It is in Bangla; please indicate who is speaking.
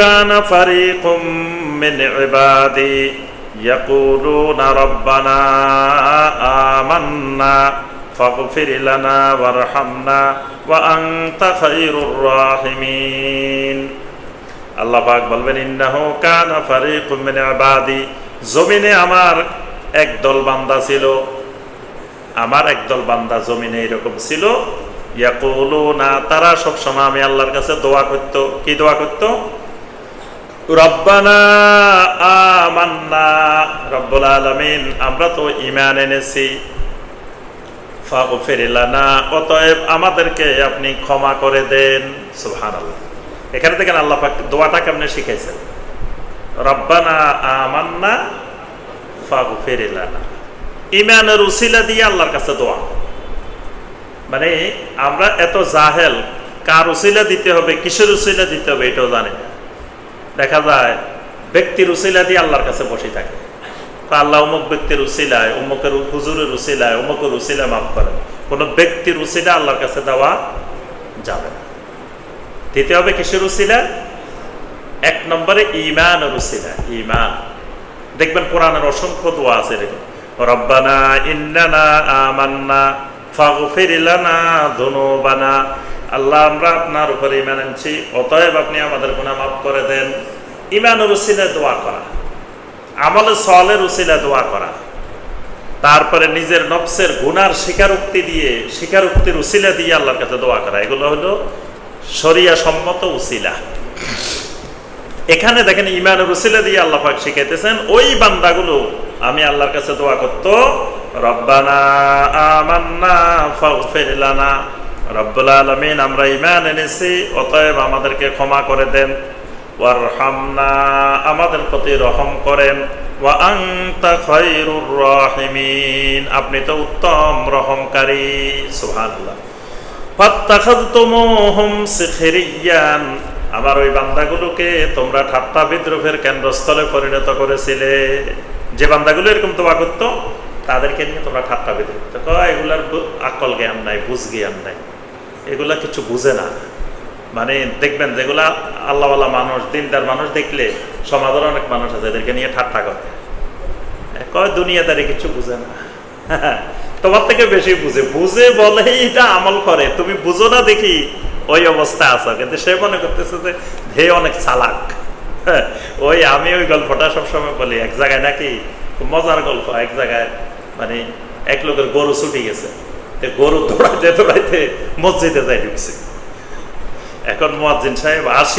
Speaker 1: কানা ফারিকুম মিন ইবাদি ইয়াকুলুনা রাব্বানা আমান্না ফাগফির লানা ওয়ারহামনা ওয়া আনতা খায়রুর রাহিমিন। আল্লাহ পাক বলবেন, ইন্নাহু কানা ফারিকুম মিন ইবাদি, জমিনে আমার একদল বান্দা ছিল, আমার একদল বান্দা জমিনে এরকম ছিল না তারা সব সময় আমি আল্লাহর কাছে দোয়া করত। কি দোয়া করত? রব্বানা আমরা তো ইমান এনেছি। ফাগফিরিলানা অতএব আমাদেরকে আপনি ক্ষমা করে দেন। সুবহানাল্লাহ। এখানে দেখেন আল্লাহ দোয়াটা কেমনে শিখাইছেন? রব্বানা আমান্না ফাগফিরিলানা ইমানের উসিলা দিয়ে আল্লাহর কাছে দোয়া। মানে আমরা এত জাহেল, কার উসিলা দিতে হবে, কিসের উসিলা দিতে হবে এটাও জানি দেখা যায়, ব্যক্তির উসিলা দিয়ে আল্লাহর কাছে বসে থাকে। আল্লাহ অমুক ব্যক্তির উসিলায়, অমুকের হুজুরের উসিলায়, অমুকের উসিলা মাফ করে কোনো ব্যক্তির উসিলা আল্লাহর কাছে দেওয়া যাবে না। দিতে হবে কিসের উসিলা? এক নম্বরে ইমানের উসিলা ইমান দেখবেন কোরআনের অসংখ্য দোয়া আছে রব্বানা ইন্নানা আমান্না ফাগফির লানা যুনুবানা আল্লাহ, আমরা আপনার উপরে ইমান আনছি। অতএব আপনি আমাদের গুনাহ মাফ করে দেন। ইমানের উসিলে দোয়া করা। আমলে সলের উসিলে দোয়া করা। তারপরে নিজের নফসের গুনার স্বীকারোক্তি দিয়ে, স্বীকারোক্তির উসিলা দিয়ে আল্লাহর কাছে দোয়া করা। এগুলো হলো শরিয়া সম্মত উসিলা। এখানে দেখেন ইমানের উসিলা দিয়ে আল্লাহ শিখাইতেছেন, ওই বান্দাগুলো, আমি আল্লাহর কাছে দোয়া করত রব্বানা আমরা ইমান এনেছি, অতএব আমাদেরকে ক্ষমা করে দেন। ওয়ারহামনা, আমাদের প্রতি রহম করেন। আপনি তো উত্তম রহমকারী সিখরিয়ান, আমার ওই বান্দাগুলোকে তোমরা ঠাট্টা বিদ্রোহের কেন্দ্রস্থলে পরিণত করেছিলে। যে বান্দাগুলো এরকম দোয়া করতো তাদেরকে নিয়ে তোমরা ঠাট্টা করতো কয়, এগুলার আকল জ্ঞান নাই বুঝ জ্ঞান নাই। এগুলা কিছু বুঝে না। মানে দেখবেন যেগুলা আল্লাহওয়ালা মানুষ দিনদার মানুষ দেখলে সমাজের অনেক মানুষ আছে এদেরকে নিয়ে ঠাট্টা করে। কয় দুনিয়াদারি কিছু বুঝে না। তোমার থেকে বেশি বুঝে। বুঝে বলেই এটা আমল করে। তুমি বুঝো না দেখি ওই অবস্থা আছো। কিন্তু সে মনে করতেছে যে হে অনেক চালাক। ওই আমি ওই গল্পটা সবসময় বলি। এক জায়গায় নাকি মজার গল্প এক জায়গায় মানে এক লোকের গরু ছুটে গেছে। গরু দৌড়াইতে দৌড়াইতে মসজিদে যাই ঢুকছে। এখন মোয়াজ্জিন সাহেব আসি